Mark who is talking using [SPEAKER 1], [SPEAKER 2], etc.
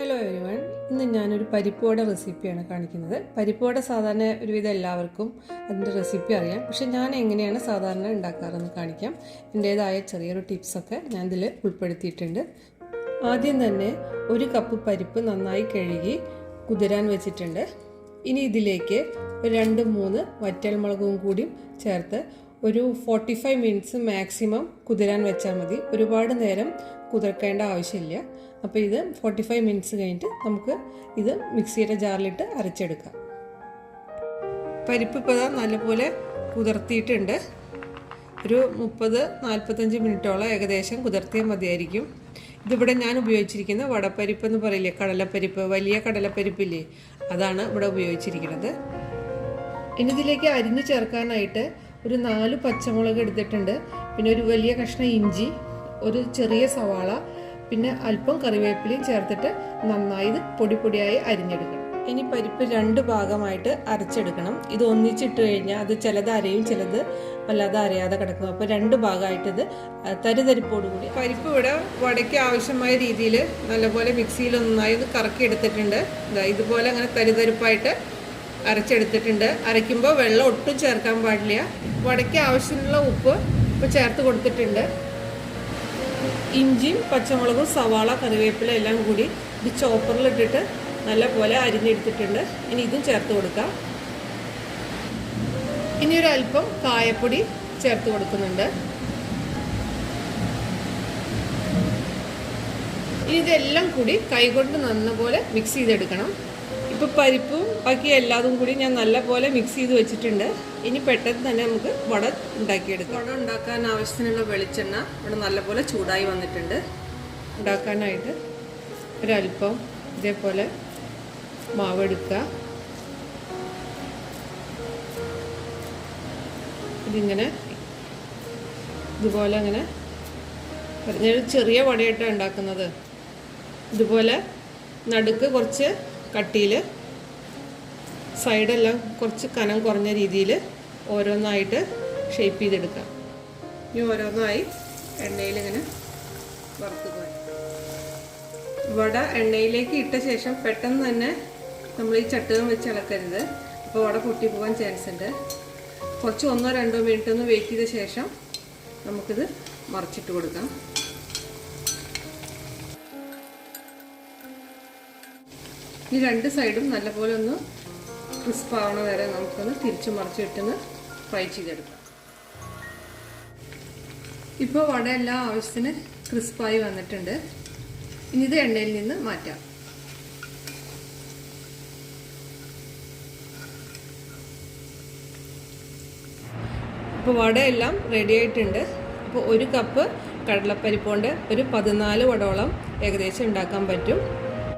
[SPEAKER 1] Hello everyone ഇന്ന് ഞാനൊരു പരിപ്പുവട റെസിപ്പിയാണ് കാണിക്കുന്നത്. പരിപ്പുവട സാധാരണ ഒരുവിധം എല്ലാവർക്കും അതിന്റെ റെസിപ്പി അറിയാം. പക്ഷെ ഞാൻ എങ്ങനെയാണ് സാധാരണ ഉണ്ടാക്കാറെന്ന് കാണിക്കാം. എന്റേതായ ചെറിയൊരു ടിപ്സൊക്കെ ഞാൻ ഇതിൽ ഉൾപ്പെടുത്തിയിട്ടുണ്ട്. ആദ്യം തന്നെ ഒരു കപ്പ് പരിപ്പ് നന്നായി കഴുകി കുതിരാൻ വെച്ചിട്ടുണ്ട്. ഇനി ഇതിലേക്ക് രണ്ട് മൂന്ന് വറ്റൽമുളകും കൂടി ചേർത്ത് ഒരു ഫോർട്ടി ഫൈവ് മിനിറ്റ്സ് മാക്സിമം കുതിരാൻ വെച്ചാൽ മതി. ഒരുപാട് നേരം കുതിർക്കേണ്ട ആവശ്യമില്ല. അപ്പോൾ ഇത് ഫോർട്ടി ഫൈവ് മിനിറ്റ്സ് കഴിഞ്ഞിട്ട് നമുക്ക് ഇത് മിക്സിയുടെ ജാറിലിട്ട് അരച്ചെടുക്കാം. പരിപ്പ് ഇപ്പോൾ നല്ലപോലെ കുതിർത്തിയിട്ടുണ്ട്. ഒരു മുപ്പത് നാൽപ്പത്തഞ്ച് മിനിറ്റോളം ഏകദേശം കുതിർത്തിയാൽ മതിയായിരിക്കും. ഇതിവിടെ ഞാൻ ഉപയോഗിച്ചിരിക്കുന്ന വടപ്പരിപ്പ് എന്ന് പറയില്ലേ കടലപ്പരിപ്പ് വലിയ കടലപ്പരിപ്പില്ലേ അതാണ് ഇവിടെ ഉപയോഗിച്ചിരിക്കുന്നത്. ഇനി ഇതിലേക്ക് അരിഞ്ഞു ചേർക്കാനായിട്ട് ഒരു നാല് പച്ചമുളക് എടുത്തിട്ടുണ്ട്. പിന്നെ ഒരു വലിയ കഷ്ണം ഇഞ്ചി ഒരു ചെറിയ സവാള പിന്നെ അല്പം കറിവേപ്പിലയും ചേർത്തിട്ട് നന്നായി ഇത് പൊടി പൊടിയായി അരിഞ്ഞെടുക്കണം. ഇനി പരിപ്പ് രണ്ട് ഭാഗമായിട്ട് അരച്ചെടുക്കണം. ഇത് ഒന്നിച്ചിട്ട് കഴിഞ്ഞാൽ അത് ചിലത് അരയും ചിലത് വല്ലാതെ അരയാതെ കിടക്കും. അപ്പോൾ രണ്ട് ഭാഗമായിട്ട് ഇത് തരിതരിപ്പോടുകൂടി പരിപ്പ് ഇവിടെ വടയ്ക്ക് ആവശ്യമായ രീതിയിൽ നല്ലപോലെ മിക്സിയിൽ നന്നായി ഇത് കറക്കി എടുത്തിട്ടുണ്ട് ഇതാ ഇതുപോലെ അങ്ങനെ തരിതരിപ്പായിട്ട് അരച്ചെടുത്തിട്ടുണ്ട്. അരയ്ക്കുമ്പോൾ വെള്ളം ഒട്ടും ചേർക്കാൻ പാടില്ല. വടയ്ക്ക് ആവശ്യമുള്ള ഉപ്പ് ഇപ്പോൾ ചേർത്ത് കൊടുത്തിട്ടുണ്ട്. ഇഞ്ചിയും പച്ചമുളകും സവാള കറിവേപ്പില എല്ലാം കൂടി ഇത് ചോപ്പറിലിട്ടിട്ട് നല്ല പോലെ അരിഞ്ഞെടുത്തിട്ടുണ്ട്. ഇനി ഇതും ചേർത്ത് കൊടുക്കാം. ഇനി അല്പം കായപ്പൊടി ചേർത്ത് കൊടുക്കുന്നുണ്ട്. ഇനി ഇതെല്ലാം കൂടി കൈകൊണ്ട് നന്നപോലെ മിക്സ് ചെയ്തെടുക്കണം. ഇപ്പോൾ പരിപ്പും ബാക്കി എല്ലാതും കൂടി ഞാൻ നല്ലപോലെ മിക്സ് ചെയ്ത് വെച്ചിട്ടുണ്ട്. ഇനി പെട്ടെന്ന് തന്നെ നമുക്ക് വട ഉണ്ടാക്കിയെടുക്കാം. വട ഉണ്ടാക്കാൻ ആവശ്യത്തിനുള്ള വെളിച്ചെണ്ണ ഇവിടെ നല്ലപോലെ ചൂടായി വന്നിട്ടുണ്ട്. ഉണ്ടാക്കാനായിട്ട് ഒരല്പം ഇതേപോലെ മാവെടുക്കുക ഇതിങ്ങനെ ഇതുപോലെ അങ്ങനെ പറഞ്ഞൊരു ചെറിയ വടയായിട്ടാണ് ഉണ്ടാക്കുന്നത്. ഇതുപോലെ നടുക്ക് കുറച്ച് കട്ടിയിൽ സൈഡെല്ലാം കുറച്ച് കനം കുറഞ്ഞ രീതിയിൽ ഓരോന്നായിട്ട് ഷേപ്പ് ചെയ്തെടുക്കാം. ഇനി ഓരോന്നായി എണ്ണയിൽ ഇങ്ങനെ വറുത്ത് പോയി വട എണ്ണയിലേക്ക് ഇട്ട ശേഷം പെട്ടെന്ന് തന്നെ നമ്മൾ ഈ ചട്ടുകം വെച്ച് ഇളക്കരുത് അപ്പോൾ വട പൊട്ടിപ്പോകാൻ ചാൻസ് ഉണ്ട്. കുറച്ച് ഒന്നോ രണ്ടോ മിനിറ്റ് ഒന്ന് വെയിറ്റ് ചെയ്ത ശേഷം നമുക്കിത് മറിച്ചിട്ട് കൊടുക്കാം. ഈ രണ്ട് സൈഡും നല്ലപോലെ ഒന്ന് ക്രിസ്പ് ആവണ വരെ നമുക്കൊന്ന് തിരിച്ചു മറിച്ചിട്ടൊന്ന് ഫ്രൈ ചെയ്തെടുക്കാം. ഇപ്പോൾ വടയെല്ലാം ആവശ്യത്തിന് ക്രിസ്പായി വന്നിട്ടുണ്ട്. ഇനി ഇത് എണ്ണയിൽ നിന്ന് മാറ്റാം. ഇപ്പോൾ വടയെല്ലാം റെഡി ആയിട്ടുണ്ട്. അപ്പോൾ ഒരു കപ്പ് കടലപ്പരിപ്പ് കൊണ്ട് ഒരു പതിനാല് വടോളം ഏകദേശം ഉണ്ടാക്കാൻ പറ്റും.